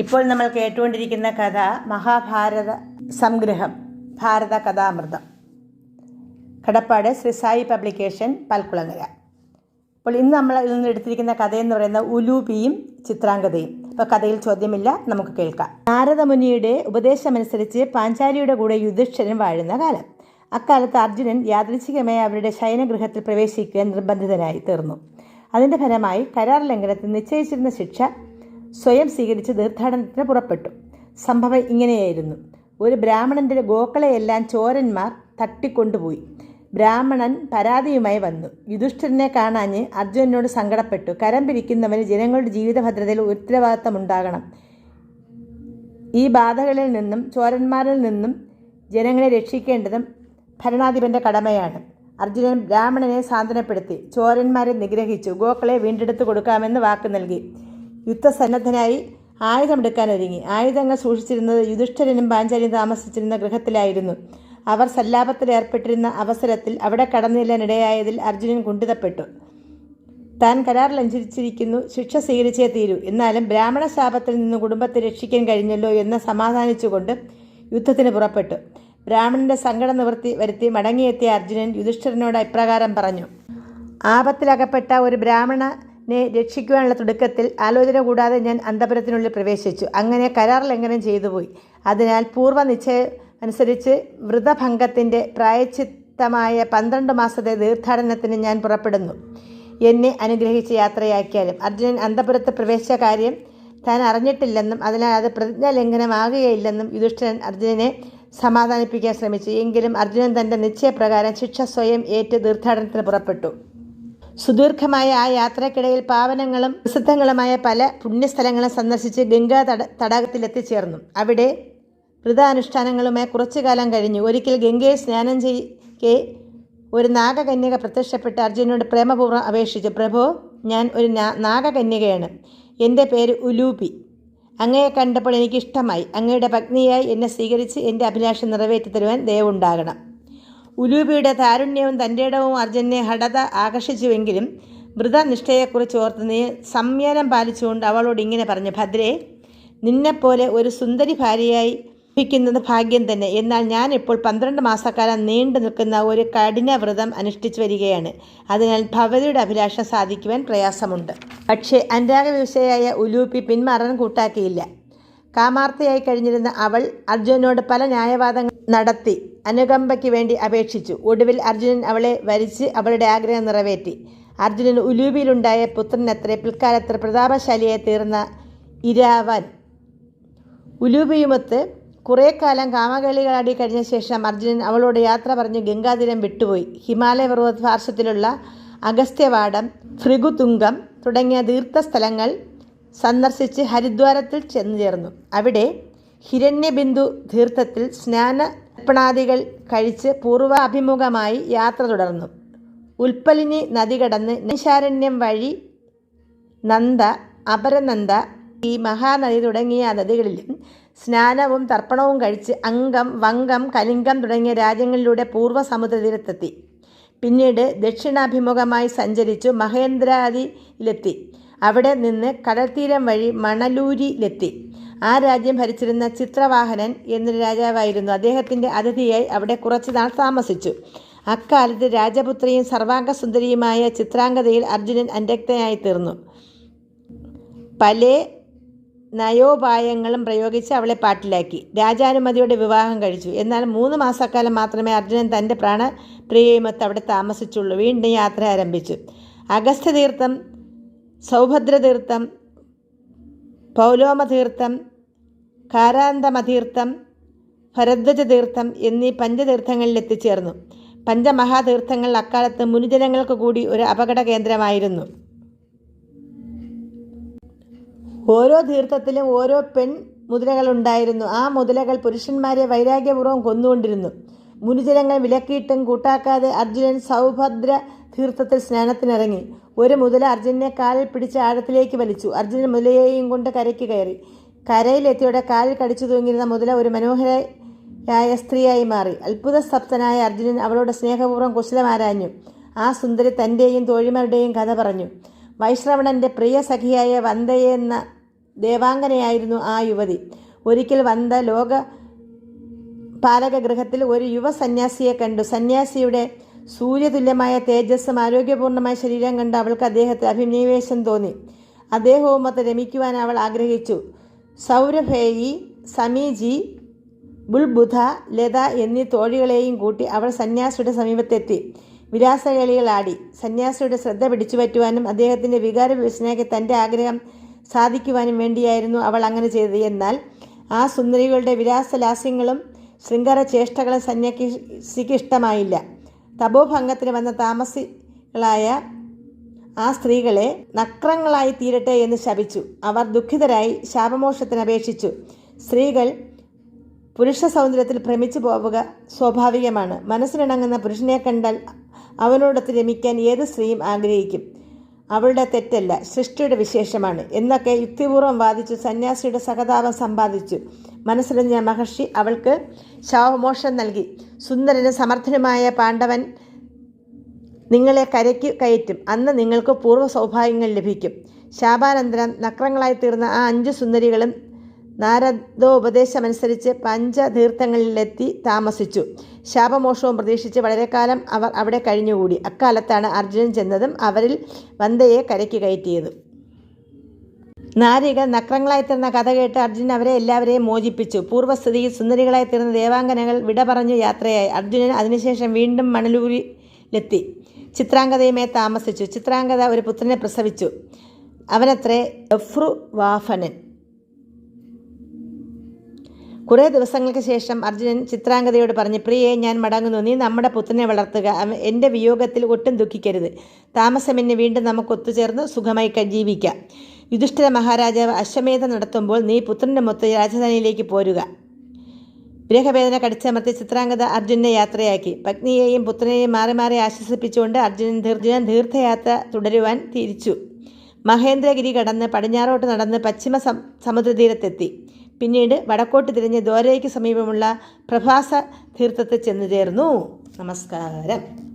ഇപ്പോൾ നമ്മൾ കേട്ടുകൊണ്ടിരിക്കുന്ന കഥ മഹാഭാരത സംഗ്രഹം ഭാരത കഥാമൃതം. കടപ്പാട് ശ്രീ സായി പബ്ലിക്കേഷൻ പൽക്കുളങ്ങര. അപ്പോൾ ഇന്ന് നമ്മൾ ഇതിൽ നിന്ന് എടുത്തിരിക്കുന്ന കഥയെന്ന് പറയുന്ന ഉലൂപിയും ചിത്രാംഗതയും. അപ്പോൾ കഥയിൽ ചോദ്യമില്ല നമുക്ക് കേൾക്കാം. നാരദമുനിയുടെ ഉപദേശമനുസരിച്ച് പാഞ്ചാലിയുടെ കൂടെ യുധിഷ്ഠിരൻ വാഴുന്ന കാലം. അക്കാലത്ത് അർജുനൻ യാദൃച്ഛികമായി അവരുടെ ശയനഗൃഹത്തിൽ പ്രവേശിക്കാൻ നിർബന്ധിതനായി തീർന്നു. അതിന്റെ ഫലമായി കരാർ ലംഘനത്തിൽ നിശ്ചയിച്ചിരുന്ന ശിക്ഷ സ്വയം സ്വീകരിച്ച് തീർത്ഥാടനത്തിന് പുറപ്പെട്ടു. സംഭവം ഇങ്ങനെയായിരുന്നു. ഒരു ബ്രാഹ്മണന്റെ ഗോക്കളെയെല്ലാം ചോരന്മാർ തട്ടിക്കൊണ്ടുപോയി. ബ്രാഹ്മണൻ പരാതിയുമായി വന്നു. യുധിഷ്ഠിരനെ കാണാഞ്ഞ് അർജുനനോട് സങ്കടപ്പെട്ടു. കരം പിരിക്കുന്നവന് ജനങ്ങളുടെ ജീവിതഭദ്രതയിൽ ഉത്തരവാദിത്തമുണ്ടാകണം. ഈ ബാധകളിൽ നിന്നും ചോരന്മാരിൽ നിന്നും ജനങ്ങളെ രക്ഷിക്കേണ്ടതും ഭരണാധിപന്റെ കടമയാണ്. അർജുനൻ ബ്രാഹ്മണനെ സാന്ത്വനപ്പെടുത്തി. ചോരന്മാരെ നിഗ്രഹിച്ചു. ഗോക്കളെ വീണ്ടെടുത്തു കൊടുക്കാമെന്ന് വാക്ക് നൽകി. യുദ്ധസന്നദ്ധനായി ആയുധമെടുക്കാനൊരുങ്ങി. ആയുധങ്ങൾ സൂക്ഷിച്ചിരുന്നത് യുധിഷ്ഠരനും പാഞ്ചാലിയും താമസിച്ചിരുന്ന ഗൃഹത്തിലായിരുന്നു. അവർ സല്ലാപത്തിൽ ഏർപ്പെട്ടിരുന്ന അവസരത്തിൽ അവിടെ കടന്നില്ലാനിടയായതിൽ അർജുനൻ കുണ്ടിതപ്പെട്ടു താൻ കരാർ ലംഘിച്ചിരിക്കുന്നു. ശിക്ഷ സ്വീകരിച്ചേ തീരൂ. എന്നാലും ബ്രാഹ്മണ ശാപത്തിൽ നിന്ന് കുടുംബത്തെ രക്ഷിക്കാൻ കഴിഞ്ഞല്ലോ എന്ന് സമാധാനിച്ചുകൊണ്ട് യുദ്ധത്തിന് പുറപ്പെട്ടു. ബ്രാഹ്മണന്റെ സങ്കട നിവൃത്തി വരുത്തി മടങ്ങിയെത്തിയ അർജുനൻ യുധിഷ്ഠിരനോട് ഇപ്രകാരം പറഞ്ഞു. ആപത്തിലകപ്പെട്ട ഒരു ബ്രാഹ്മണനെ രക്ഷിക്കുവാനുള്ള തുടക്കത്തിൽ ആലോചന കൂടാതെ ഞാൻ അന്തപുരത്തിനുള്ളിൽ പ്രവേശിച്ചു. അങ്ങനെ കരാർ ലംഘനം ചെയ്തുപോയി? അതിനാൽ പൂർവ നിശ്ചയം അനുസരിച്ച് വ്രതഭംഗത്തിന്റെ പ്രായച്ചിത്തമായ പന്ത്രണ്ട് മാസത്തെ തീർത്ഥാടനത്തിന് ഞാൻ പുറപ്പെടുന്നു. എന്നെ അനുഗ്രഹിച്ച് യാത്രയാക്കിയാലും. അർജുനൻ അന്തപുരത്ത് പ്രവേശിച്ച കാര്യം താൻ അറിഞ്ഞിട്ടില്ലെന്നും അതിനാൽ അത് പ്രതിജ്ഞാ ലംഘനമാകുകയില്ലെന്നും യുധിഷ്ഠിരൻ അർജുനനെ സമാധാനിപ്പിക്കാൻ ശ്രമിച്ചു. എങ്കിലും അർജുനൻ തന്റെ നിശ്ചയപ്രകാരം ശിക്ഷ സ്വയം ഏറ്റ് തീർത്ഥാടനത്തിന് പുറപ്പെട്ടു. സുദീർഘമായ ആ യാത്രക്കിടയിൽ പാവനങ്ങളും പ്രസിദ്ധങ്ങളുമായ പല പുണ്യസ്ഥലങ്ങളും സന്ദർശിച്ച് ഗംഗാ തട തടാകത്തിലെത്തിച്ചേർന്നു. അവിടെ വ്രതാനുഷ്ഠാനങ്ങളുമായി കുറച്ചു കാലം കഴിഞ്ഞു. ഒരിക്കൽ ഗംഗയെ സ്നാനം ചെയ്യേ ഒരു നാഗകന്യക പ്രത്യക്ഷപ്പെട്ട് അർജുനോട് പ്രേമപൂർവം അപേക്ഷിച്ചു. പ്രഭു ഞാൻ ഒരു നാഗകന്യകയാണ്. എന്റെ പേര് ഉലൂപി. അങ്ങയെ കണ്ടപ്പോൾ എനിക്കിഷ്ടമായി. അങ്ങയുടെ പത്നിയായി എന്നെ സ്വീകരിച്ച് എന്റെ അഭിലാഷം നിറവേറ്റി തരുവാൻ ദയവുണ്ടാകണം. ഉലൂബിയുടെ താരുണ്യവും തന്റെ ഇടവും അർജുനെ ഹഠത ആകർഷിച്ചുവെങ്കിലും വ്രതനിഷ്ഠയെക്കുറിച്ച് ഓർത്ത് നീ സംയനം പാലിച്ചുകൊണ്ട് അവളോട് ഇങ്ങനെ പറഞ്ഞു ഭദ്രേ നിന്നെപ്പോലെ ഒരു സുന്ദരി ഭാര്യയായി ലഭിക്കുന്നത് ഭാഗ്യം തന്നെ. എന്നാൽ ഞാനിപ്പോൾ പന്ത്രണ്ട് മാസക്കാലം നീണ്ടു നിൽക്കുന്ന ഒരു കഠിന വ്രതം അനുഷ്ഠിച്ചു വരികയാണ്. അതിനാൽ ഭവതിയുടെ അഭിലാഷം സാധിക്കുവാൻ പ്രയാസമുണ്ട്. പക്ഷേ അനുരാഗവിഷയായ ഉലൂപ്പി പിന്മാറാൻ കൂട്ടാക്കിയില്ല. കാമാർത്ഥയായി കഴിഞ്ഞിരുന്ന അവൾ അർജുനോട് പല ന്യായവാദങ്ങൾ നടത്തി. അനുകമ്പയ്ക്ക് വേണ്ടി അപേക്ഷിച്ചു. ഒടുവിൽ അർജുനൻ അവളെ വരിച്ച് അവളുടെ ആഗ്രഹം നിറവേറ്റി. അർജുനൻ ഉലൂബിയിലുണ്ടായ പുത്രനത്ര പിൽക്കാലത്ത് പ്രതാപശാലിയായി തീർന്ന ഇരാവൻ. ഉലൂബിയുമൊത്ത് കുറേ കാലം കാമകളികളാടി കഴിഞ്ഞ ശേഷം അർജുനൻ അവളോട് യാത്ര പറഞ്ഞ് ഗംഗാതീരം വിട്ടുപോയി. ഹിമാലയ പർവത പാർശ്വത്തിലുള്ള അഗസ്ത്യവാടം ഭൃഗുതുംഗം തുടങ്ങിയ തീർത്ഥസ്ഥലങ്ങൾ സന്ദർശിച്ച് ഹരിദ്വാരത്തിൽ ചെന്നു ചേർന്നു. അവിടെ ഹിരണ്യബിന്ദു തീർത്ഥത്തിൽ സ്നാന അർപ്പണാദികൾ കഴിച്ച് പൂർവാഭിമുഖമായി യാത്ര തുടർന്നു. ഉൽപ്പലിനി നദി കടന്ന് നിശാരണ്യം വഴി നന്ദ അപരനന്ദ ഈ മഹാനദി തുടങ്ങിയ നദികളിലും സ്നാനവും തർപ്പണവും കഴിച്ച് അംഗം വങ്കം കലിംഗം തുടങ്ങിയ രാജ്യങ്ങളിലൂടെ പൂർവ സമുദ്രതീരത്തെത്തി. പിന്നീട് ദക്ഷിണാഭിമുഖമായി സഞ്ചരിച്ചു മഹേന്ദ്രാദിയിലെത്തി. അവിടെ നിന്ന് കടൽത്തീരം വഴി മണലൂരിലെത്തി. ആ രാജ്യം ഭരിച്ചിരുന്ന ചിത്രവാഹനൻ എന്നൊരു രാജാവായിരുന്നു. അദ്ദേഹത്തിന്റെ അതിഥിയായി അവിടെ കുറച്ചു നാൾ താമസിച്ചു. അക്കാലത്ത് രാജപുത്രിയും സർവാംഗസുന്ദരിയുമായ ചിത്രാംഗതയിൽ അർജുനൻ അന്യക്തനായി തീർന്നു. പല നയോപായങ്ങളും പ്രയോഗിച്ച് അവളെ പാട്ടിലാക്കി. രാജാനുമതിയോടെ വിവാഹം കഴിച്ചു. എന്നാൽ മൂന്ന് മാസക്കാലം മാത്രമേ അർജുനൻ തന്റെ പ്രാണപ്രിയയുമൊത്ത് അവിടെ താമസിച്ചുള്ളൂ. വീണ്ടും യാത്ര ആരംഭിച്ചു. അഗസ്ത്യതീർത്ഥം സൗഭദ്രതീർത്ഥം പൗലോമതീർത്ഥം കാരാന്തമതീർത്ഥം ഭരദ്വജതീർത്ഥം എന്നീ പഞ്ചതീർത്ഥങ്ങളിൽ എത്തിച്ചേർന്നു പഞ്ചമഹാതീർത്ഥങ്ങൾ അക്കാലത്ത് മുനിജനങ്ങൾക്ക് കൂടി ഒരു അപകട കേന്ദ്രമായിരുന്നു ഓരോ തീർത്ഥത്തിലും ഓരോ പെൺ മുതലകളുണ്ടായിരുന്നു. ആ മുതലകൾ പുരുഷന്മാരെ വൈരാഗ്യപൂർവം കൊന്നുകൊണ്ടിരുന്നു. മുനിജനങ്ങൾ വിലക്കിയിട്ടും കൂട്ടാക്കാതെ അർജുനൻ സൗഭദ്ര തീർത്ഥത്തിൽ സ്നാനത്തിനിറങ്ങി. ഒരു മുതല അർജുനെ കാലിൽ പിടിച്ച് ആഴത്തിലേക്ക് വലിച്ചു. അർജുനൻ മുതലയെയും കൊണ്ട് കരയ്ക്ക് കയറി. കരയിലെത്തിയോടെ കാലിൽ കടിച്ചു തൂങ്ങിയിരുന്ന മുതല ഒരു മനോഹരയായ സ്ത്രീയായി മാറി. അത്ഭുത സപ്തനായ അർജുനൻ അവളോട് സ്നേഹപൂർവം കുശലമാരാഞ്ഞു. ആ സുന്ദരി തന്റെയും തോഴിമാരുടെയും കഥ പറഞ്ഞു. വൈശ്രവണന്റെ പ്രിയ സഖിയായ വന്ദയെന്ന ദേവാംഗനയായിരുന്നു ആ യുവതി. ഒരിക്കൽ വന്ദ ലോക പാലകഗൃഹത്തിൽ ഒരു യുവ സന്യാസിയെ കണ്ടു. സന്യാസിയുടെ സൂര്യതുല്യമായ തേജസ്സും ആരോഗ്യപൂർണമായ ശരീരം കണ്ട് അവൾക്ക് അദ്ദേഹത്തെ അഭിനിവേശം തോന്നി. അദ്ദേഹവും അത് രമിക്കുവാൻ അവൾ ആഗ്രഹിച്ചു. സൗരഭേയി സമീജി ബുൾബുധ ലത എന്നീ തോഴികളെയും കൂട്ടി അവൾ സന്യാസിയുടെ സമീപത്തെത്തി. വിലാസകളികളാടി സന്യാസിയുടെ ശ്രദ്ധ പിടിച്ചുപറ്റുവാനും അദ്ദേഹത്തിന്റെ വികാര വിവശനാക്കി തന്റെ ആഗ്രഹം സാധിക്കുവാനും വേണ്ടിയായിരുന്നു അവൾ അങ്ങനെ ചെയ്തത്. എന്നാൽ ആ സുന്ദരികളുടെ വിലാസലാസ്യങ്ങളും ശൃംഗാര ചേഷ്ടകളും സന്യാസിക്ക് ഇഷ്ടമായില്ല. തപോഭംഗത്തിന് വന്ന താമസികളായ ആ സ്ത്രീകളെ നക്രങ്ങളായി തീരട്ടെ എന്ന് ശപിച്ചു. അവർ ദുഃഖിതരായി ശാപമോക്ഷത്തിന് അപേക്ഷിച്ചു സ്ത്രീകൾ പുരുഷ സൗന്ദര്യത്തിൽ ഭ്രമിച്ചു പോവുക സ്വാഭാവികമാണ്. മനസ്സിനിണങ്ങുന്ന പുരുഷനെ കണ്ടാൽ അവനോടൊത്ത് രമിക്കാൻ ഏത് സ്ത്രീയും ആഗ്രഹിക്കും. അവളുടെ തെറ്റല്ല സൃഷ്ടിയുടെ വിശേഷമാണ്. എന്നൊക്കെ യുക്തിപൂർവം വാദിച്ചു സന്യാസിയുടെ സഹതാപം സമ്പാദിച്ചു. മനസ്സിലഞ്ഞ മഹർഷി അവൾക്ക് ശവമോഷം നൽകി. സുന്ദരനും സമർത്ഥനുമായ പാണ്ഡവൻ നിങ്ങളെ കരയ്ക്ക് കയറ്റും. അന്ന് നിങ്ങൾക്ക് പൂർവ സൗഭാഗ്യങ്ങൾ ലഭിക്കും. ശാപാനന്തരം നക്രങ്ങളായി തീർന്ന ആ അഞ്ച് സുന്ദരികളും നാരദോപദേശമനുസരിച്ച് പഞ്ചതീർത്ഥങ്ങളിലെത്തി താമസിച്ചു. ശാപമോഷവും പ്രതീക്ഷിച്ച് കാലം അവർ അവിടെ കഴിഞ്ഞുകൂടി. അക്കാലത്താണ് അർജുനൻ ചെന്നതും അവരിൽ വന്ദയെ കരയ്ക്ക് കയറ്റിയതും. നാരികൾ നക്രങ്ങളായി തീർന്ന കഥ കേട്ട് അർജുനൻ അവരെ എല്ലാവരെയും മോചിപ്പിച്ചു. പൂർവസ്ഥിതിയിൽ സുന്ദരികളായി തീർന്ന ദേവാംഗനകൾ വിട പറഞ്ഞു യാത്രയായി. അർജുനൻ അതിനുശേഷം വീണ്ടും മണലൂരിലെത്തി. ചിത്രാംഗതയുമേ താമസിച്ചു. ചിത്രാംഗത ഒരു പുത്രനെ പ്രസവിച്ചു. അവനത്രേ എഫ്രു വാഫനൻ കുറേ ദിവസങ്ങൾക്ക് ശേഷം അർജുനൻ ചിത്രാംഗതയോട് പറഞ്ഞു പ്രിയേ ഞാൻ മടങ്ങുന്നു. നീ നമ്മുടെ പുത്രനെ വളർത്തുക. എന്റെ വിയോഗത്തിൽ ഒട്ടും ദുഃഖിക്കരുത്. താമസമെന്നെ വീണ്ടും നമുക്ക് ഒത്തുചേർന്ന് സുഖമായി ജീവിക്കാം. യുധിഷ്ഠിര മഹാരാജാവ് അശ്വമേധം നടത്തുമ്പോൾ നീ പുത്രന്റെ മൊത്ത രാജധാനിയിലേക്ക് പോരുക. ഗ്രഹവേദന കടിച്ചമർത്തി ചിത്രാംഗത അർജുനെ യാത്രയാക്കി. പത്നിയെയും പുത്രനെയും മാറി മാറി ആശ്വസിപ്പിച്ചുകൊണ്ട് അർജുനൻ അർജുനൻ തീർത്ഥയാത്ര തുടരുവാൻ തിരിച്ചു. മഹേന്ദ്രഗിരി കടന്ന് പടിഞ്ഞാറോട്ട് നടന്ന് പശ്ചിമ സമുദ്രതീരത്തെത്തി. പിന്നീട് വടക്കോട്ട് തിരിഞ്ഞ് ദ്വാരയ്ക്ക് സമീപമുള്ള പ്രഭാസ തീർത്ഥത്തിൽ ചെന്നു ചേർന്നു നമസ്കാരം.